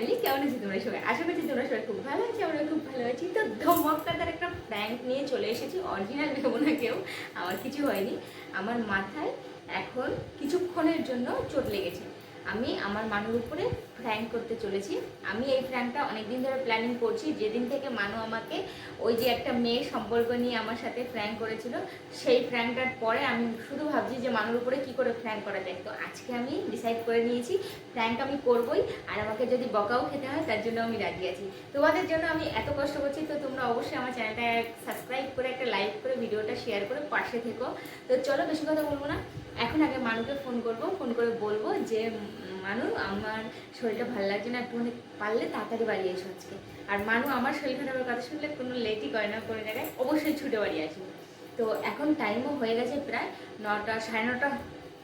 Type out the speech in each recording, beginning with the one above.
Family কেমন আছি তোমরা সবাই? আশা করছি তোমরা সবাই খুব ভালো আছি আমরা খুব ভালো আছি। তো ধমকাদার একটা প্র্যাঙ্ক নিয়ে চলে এসেছি অরিজিনাল ভেবো না কেউ আমার কিছু হয়নি। আমার মাথায় এখন কিছুক্ষণের জন্য চোট লেগেছে। আমি আমার মানুর উপরে ফ্র্যাঙ্ক করতে চলেছি। আমি এই ফ্র্যাঙ্কটা অনেকদিন ধরে প্ল্যানিং করছি। যেদিন থেকে মানু আমাকে ওই যে একটা মেয়ের সম্পর্ক নিয়ে আমার সাথে ফ্র্যাঙ্ক করেছিল, সেই ফ্র্যাঙ্কটার পরে আমি শুধু ভাবছি যে মানুর উপরে কি করে ফ্র্যাঙ্ক করা যায়। তো আজকে আমি ডিসাইড করে নিয়েছি ফ্র্যাঙ্ক আমি করবই। আর আমাকে যদি বকাও খেতে হয়, তার জন্য আমি রাজি আছি। তোমাদের জন্য আমি এত কষ্ট করছি, তো তোমরা অবশ্যই আমার চ্যানেলটা সাবস্ক্রাইব করে একটা লাইক করে ভিডিওটা শেয়ার করে পাশে থেকো। তো চলো বেশি কথা বলব না। এখন আগে মানুকে ফোন করব ফোন করে বলব যে মানু, আমার শরীরটা ভালো লাগছে না একটু পারলে তাড়াতাড়ি বাড়ি এসো আজকে। আর মানু আমার শরীর খারাপের কথা শুনলে কোনো লেটই করে না, কোনো জায়গায় অবশ্যই ছুটে বাড়ি আসবে তো এখন টাইমও হয়ে গেছে প্রায় নটা, সাড়ে নটা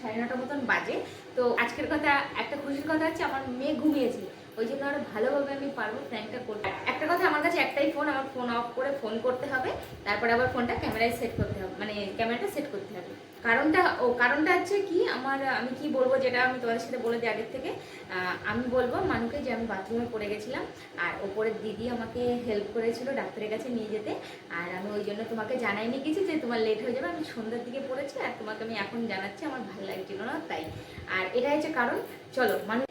সাড়ে নটা মতন বাজে। তো আজকের কথা, একটা খুশির কথা হচ্ছে আমার মেয়ে ঘুমিয়েছে। ওই জন্য আরও ভালোভাবে আমি পারব প্ল্যানটা করতে। একটা কথা ফোন আমার ফোন অফ করে ফোন করতে হবে। তারপরে আবার ফোনটা ক্যামেরায় সেট করতে হবে মানে ক্যামেরাটা সেট করতে হবে। কারণটা, ও কারণটা হচ্ছে কি, আমার, আমি কি বলব যেটা আমি তোমাদের সাথে বলে দিই আগের থেকে আমি বলব মানুকে যে আমি বাথরুমে পড়ে গেছিলাম, আর ওপরের দিদি আমাকে হেল্প করেছিল ডাক্তারের কাছে নিয়ে যেতে, আর আমি ওই জন্য তোমাকে জানাইনি কিছু যে তোমার লেট হয়ে যাবে, আমি সন্ধ্যার দিকে পড়েছি, আর তোমাকে আমি এখন জানাচ্ছি, আমার ভালো লাগছিল না, তাই। আর এটা হচ্ছে কারণ, চলো মানুষ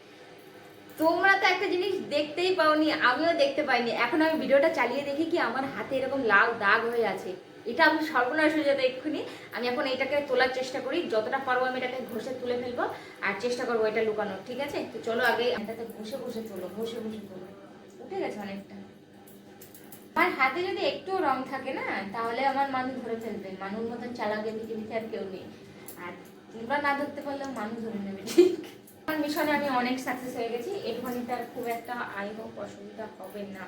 তোমরা তো একটা জিনিস দেখতেই পাওনি, আমিও দেখতে পাইনি। এখন আমি ভিডিওটা চালিয়ে দেখি কি আমার হাতে এরকম লাল দাগ হয়ে আছে। এটা আমি সর্বনাশ হয়ে যাবে এক্ষুনি। আমি এখন এটাকে তোলার চেষ্টা করি, যতটা পারব আমি এটাকে ঘষে তুলে ফেলব, আর চেষ্টা করব এটা লুকানোর, ঠিক আছে? তো চলো আগে এটাতে ঘষে বসে তোলো বসে বসে তোলো। উঠে গেছে অনেকটা। আমার হাতে যদি একটু রং থাকে না, তাহলে আমার মানুষ ধরে ফেলবে। মানুষ মতন চালাকে পৃথিবীতে আর কেউ নেই। আর তোমরা না ধরতে পারলেও মানুষ ধরে নেবে, ঠিক? আমার মিশনে আমি অনেক সাকসেস হয়ে গেছি তার খুব একটা আই অসুবিধা হবে না।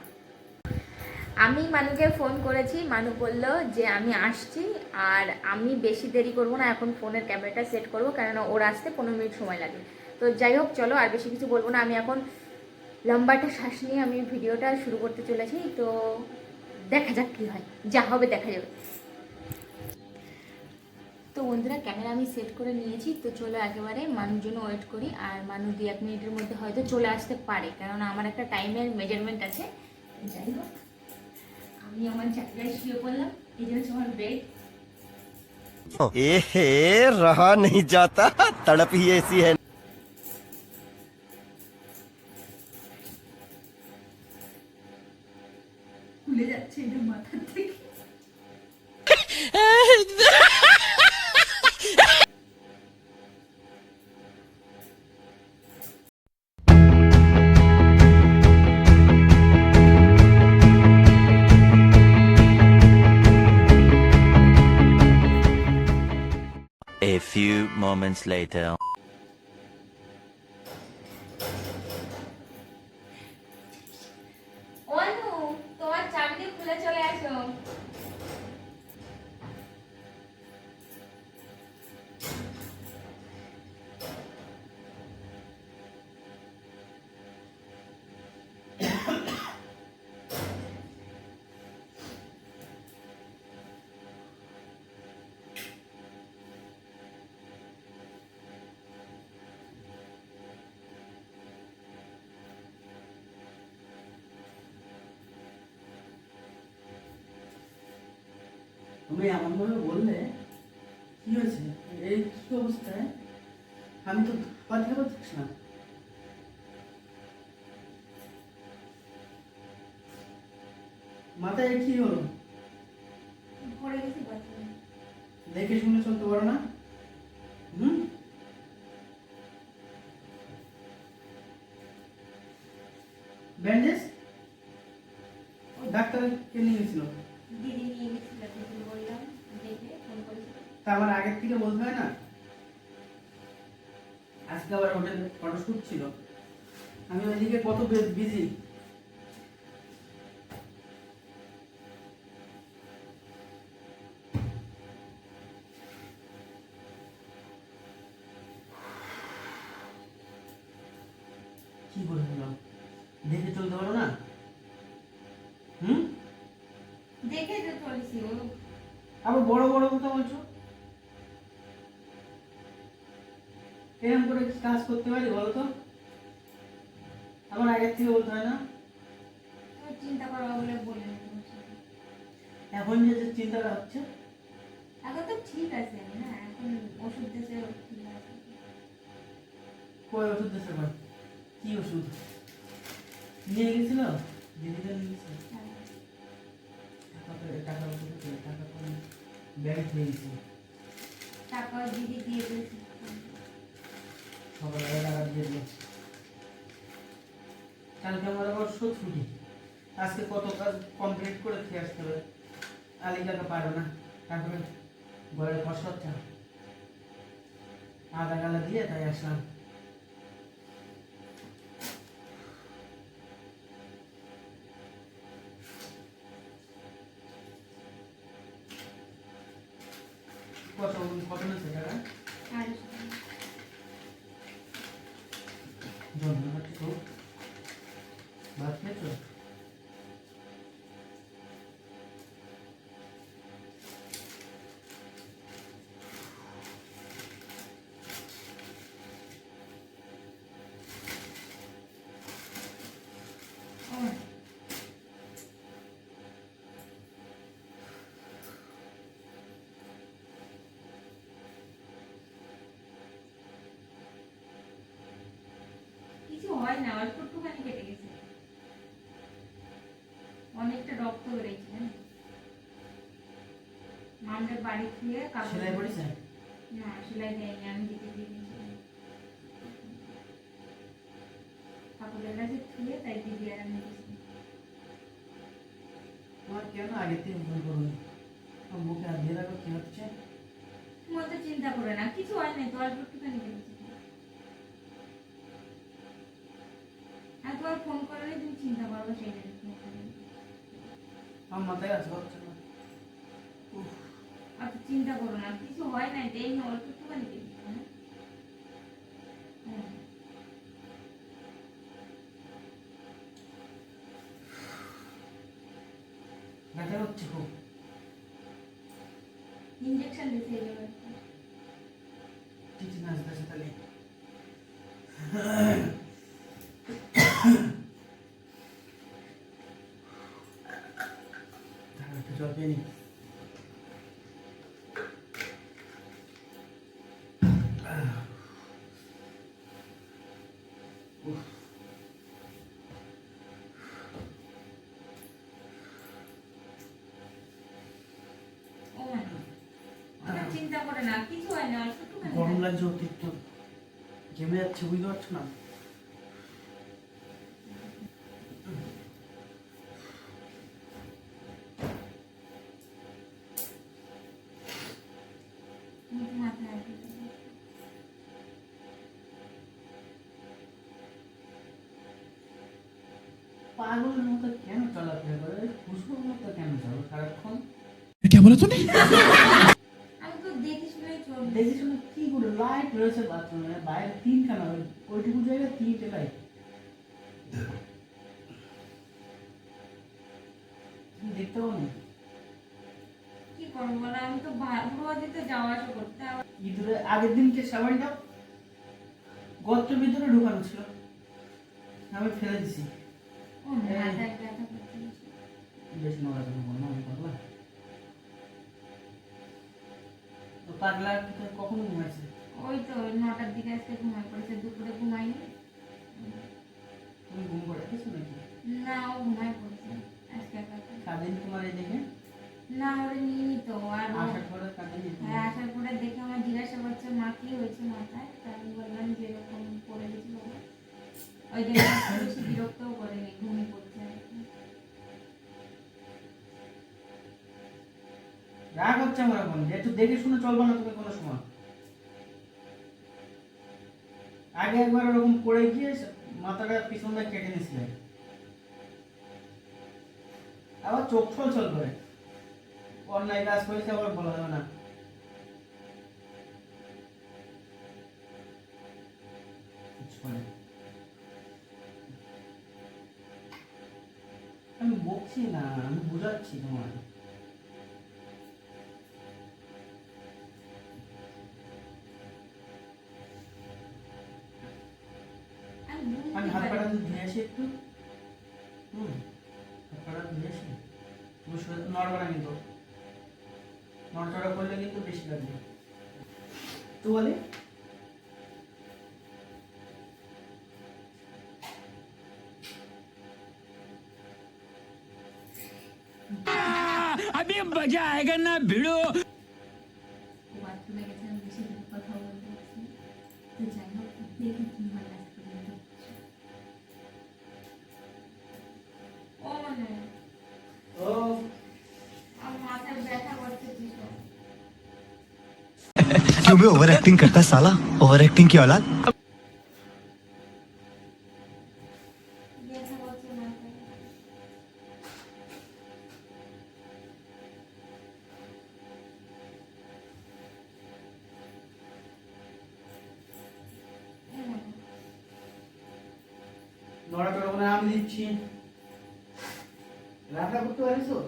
আমি মানুকে ফোন করেছি, মানু বলল যে আমি আসছি আর আমি বেশি দেরি করব না, এখন ফোনের ক্যামেরাটা সেট করব কেননা ওর আসতে পনেরো মিনিট সময় লাগে। তো যাই হোক, চলো আর বেশি কিছু বলব না, আমি এখন লম্বাটা শ্বাস নিয়ে আমি ভিডিওটা শুরু করতে চলেছি, তো দেখা যাক কী হয়, যা হবে দেখা যাবে। তো বন্ধুরা ক্যামেরা আমি সেট করে নিয়েছি তো চলো একেবারে মানুষ জন্য ওয়েট করি আর মানুষ দু এক মিনিটের মধ্যে হয়তো চলে আসতে পারে কারণ আমার একটা টাইমের মেজারমেন্ট আছে যাই হোক আমি আমার জায়গায় শুয়ে পড়লাম এই যে হচ্ছে আমার বেড ए हे रहा नहीं जाता तड़प ही ऐसी है A few moments later. তুমি এমন ভাবে বললে কি হয়েছে? এই কি অবস্থায়? আমি তো পারতে পারছিস না। মাথায় কি হলো? দেখে শুনে চলতে পারো না? হুম? ব্যান্ডেজ? ডাক্তার কে নিয়ে গেছিল। তা আমার আগের থেকে বলতে হয় না? আজকে আবার হোটেল ফটোশ্যুট ছিল। আমি ওইদিকে কত বিজি কি করে দেখে চলতে পারো না? হুম? দেখে তো চলেছি। আবার বড় বড় কথা বলছো? এরকম করে কাজ করতে পারি বলো তো আমার আগের থেকে বলতে হয় না। চিন্তা করো বলে বলে এখন যে চিন্তাটা হচ্ছে। এখন তো ঠিক আছে হ্যাঁ এখন ওষুধ আছে। কই ওষুধ দিতে পারে কি ওষুধ? নিয়ে গেছিল? দিদিটা নিয়ে গেছিল হ্যাঁ। টাকা টাকা ওষুধ টাকা তো ব্যাগ হয়ে টাকা দিদি দিয়ে কালকে আমার আবার ছুটি। আজকে কত কাজ কমপ্লিট করে খেয়ে আসতে হবে। আলি টাকা পারবে না। তারপরে ঘরের খরচ আধা গালা দিয়ে তাই আসলাম। কত কত নিচ্ছে টাকা? না অল্প একটুখানি কেটে গেছে। অনেকটা রক্ত? মামদের বাড়ি খুলে সেলাই না সেলাই দেয়নি আমি দিতে কাছে খুলে তাই দিদি আর আমি তোমার কেন আগে থেকে ভুল করুন আমার মুখে হাত দিয়ে রাখো কি হচ্ছে? চিন্তা করে না কিছু হয় নাই তো অল্প একটুখানি কেটেছে। আর ফোন করলে তুমি চিন্তা করব সেই। আমার মাথায় আছে হচ্ছে না। অত চিন্তা করো না কিছু হয় তো এই নিয়ে অল্প একটুখানি কেটেছে হ্যাঁ? হ্যাঁ। ব্যথা হচ্ছে খুব। ইঞ্জেকশন দিতে এলো করে না কিছু হয় না গরম লাগছে অতিরিক্ত। ঘেমে যাচ্ছে বুঝতে পারছ না। পাগলের মতো কেন চলাফেরা করে? খুশবুর মতো কেন চলো সারাক্ষণ? আমি তো দেখে শুনেই চলবো দেখি শুনে কি করে লাইট রয়েছে বাথরুমে বাইরে তিনখানা ওই ওইটুকু জায়গায় তিনটে লাইট দেখতে না? কি করব বলো? আমি তো ভালোবাদিতে যাওয়া আসা করতে ইঁদুরে আগের দিনকে সাবানটা গর্তের ভিতরে ঢুকানো ছিল। আমি ফেলে দিছি। বেশ নোংরা তুমি বলো না আমি পাগলা তো কখন ঘুমাইছে? ওই তো নটার দিকে আজকে ঘুমাই পড়েছে দুপুরে ঘুমাইনি। তুমি ঘুম গেছো নাকি? না ও ঘুমাই পড়েছে আজকে একা। তোমার এই দেখে? না ওরে নিয়ে নিত আর আসার পরে কাঁদেনি হ্যাঁ আসার পরে দেখে আমার জিজ্ঞাসা করছে মা কি হয়েছে মাথায়? তা আমি বললাম যে এরকম পড়ে গেছিল ওই জন্য বেশি বিরক্তও করেনি ঘুমিয়ে পড়ছে। রাগ হচ্ছে আমার এখন। একটু দেখে শুনে চলবো না তুমি কোনো সময়। আগে একবার ওরকম পড়ে গিয়ে মাথাটা পিছনটা কেটে নিয়েছিলে। আবার চোখ ছল করে অন্যায় কাজ করেছে আবার বলা যাবে না। না। আমি বকছি না, আমি বোঝাচ্ছি তোমার আমি বুঝতে আমি হাত পারি পাটা ধুয়ে আসি হুম টাকাটা দিয়ে আসি তুমি শুয়ে নড়বে না কিন্তু নড়চড়া করলে কিন্তু বেশি লাগবে তো বলে বাথরুমে क्यों बे ओवर एक्टिंग करता है साला ओवर एक्टिंग की औलाद ব্যথা করছে মাথায় এই দেখো। নড়াচড়া করে আমি দিচ্ছি রান্না করতে পারিস তো?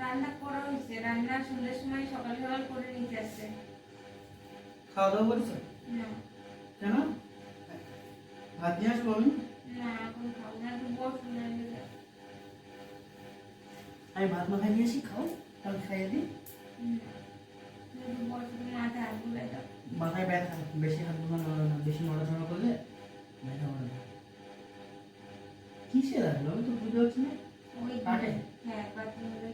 রান্না করা হয়েছে রান্না সন্ধ্যের সময় সকাল সকাল করে নিতে আসছে খাওয়া দাওয়া করিস না। কেন? ভাত নিয়ে আসব আমি। আমি ভাত মাখাই নিয়ে আসি খাও তাহলে খাইয়ে দিই। মাথায় মাথায় ব্যথা বেশি হাত না বেশি নড়াচড়া করলে ব্যথা হবে না। কিসে লাগল আমি তো বুঝতে পারছি না। ওই কাটে? হ্যাঁ বাথরুমের ওই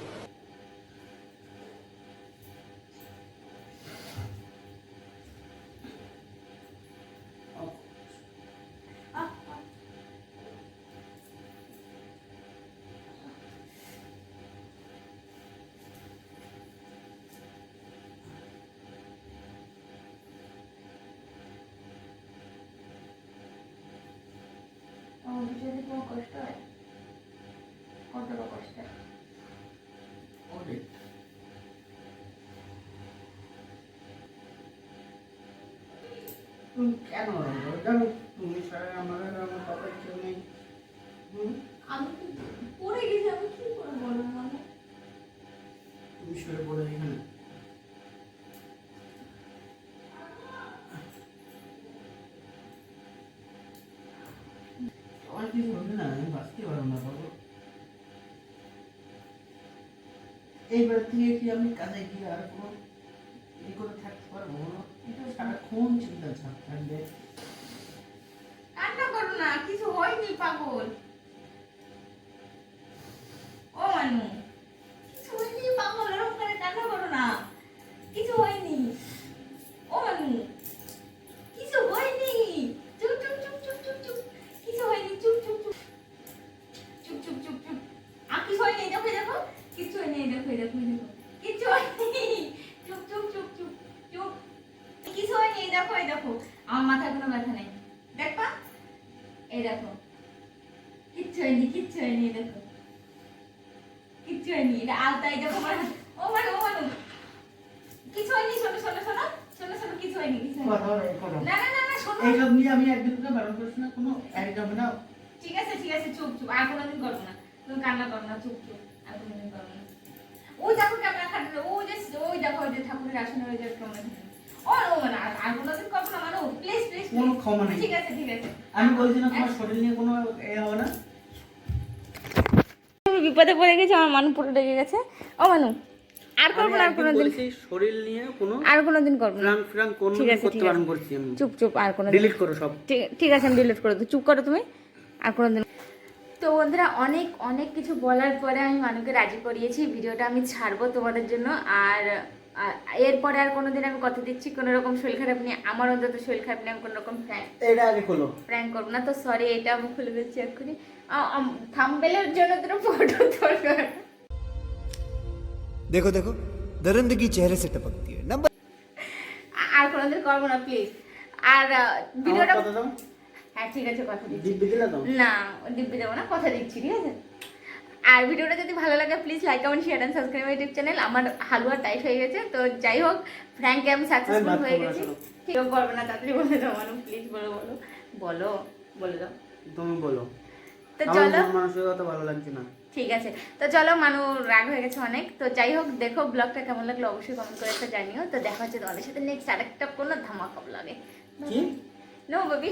কষ্ট হয়। কতটা কষ্ট। তুমি কেন তুমি ছাড়া আমার এইবার থেকে কি আমি কাজে গিয়ে আর কোনো ই করে থাকতে পারব এটা সারাক্ষণ চিন্তা থাকবে কান্না করো না, কিছু হয়নি পাগল। কথা না না না না শোনো। এইসব নিয়ে আমি একদিন করে বারণ করছি না কোনো একদম না। ঠিক আছে ঠিক আছে চুপ চুপ। আর কোনোদিন করব না। তুমি কান্না করো না চুপ চুপ। আর কোনোদিন করব না। ওই দেখো ক্যামেরা খাটে ওই যে ওই দেখো যে ঠাকুরের আসনে ওই যে ক্যামেরা ও ও মানে আর আর কোনোদিন করব না মানে প্লিজ প্লিজ কোনো ক্ষমা নেই। ঠিক আছে ঠিক আছে। আমি বলছি না তোমার শরীর নিয়ে কোনো এ হবে না। বিপদে পড়ে গেছে আমার মানু পুরো রেগে গেছে। ও মানু। আর করব না আর কোনোদিন। শরীর নিয়ে কোনো আর কোনোদিন করব না। কোনো ঠিক আছে, করতে বারণ করছি আমি। চুপ চুপ আর কোনো ডিলিট করো সব। ঠিক আছে আমি ডিলিট করে দেবো চুপ করো তুমি আর কোনোদিন। তো বন্ধুরা অনেক অনেক কিছু বলার পরে আমি মানুষকে রাজি করিয়েছি। ভিডিওটা আমি ছাড়বো তোমাদের জন্য। আর এরপরে আর কোনোদিন আমি কথা দিচ্ছি কোনো রকম শরীর খারাপ নিয়ে। আমার অন্তত শরীর খারাপ নিয়ে আমি কোনো রকম প্র্যাঙ্ক এটা আগে খোলো। প্র্যাঙ্ক করব না। তো সরি এটা আমি খুলে দিচ্ছি এক্ষুনি। থাম্বেলের জন্য তোর ফটো দরকার। देखो देखो दरिंदगी चेहरे से टपकती है नंबर আ- আর কোনোদিন করবো না প্লিজ আর আহ, ভিডিওটা আমার কথা দাও হ্যাঁ ঠিক আছে কথা দিচ্ছি দিব্যি দিলে দাও না দিব্যি দেবো না কথা দিচ্ছি ঠিক আছে আর ভিডিওটা যদি ভালো লাগে please like comment share and subscribe YouTube channel আমার হালুয়া টাইট হয়ে গেছে তো যাই হোক ফ্র্যাঙ্কে আমি সাকসেসফুল ভাত হয়ে খাবো না, গেছি চলো। ঠিক করবে না তাড়াতাড়ি বলে দাও মানুষ প্লিজ বলো বলো বলো বলে দাও তুমি বলো তো আমার চলো মন মানসিকতা ভালো লাগছে না ঠিক আছে। তো চলো মানু রাগ হয়ে গেছে অনেক। তো যাই হোক দেখো ব্লগটা কেমন লাগল অবশ্যই কমেন্ট করে একটা জানিও। তো দেখা হচ্ছে তোমাদের সাথে নেক্সট আরেকটা কোনো ধামাকা ব্লগে কি? No baby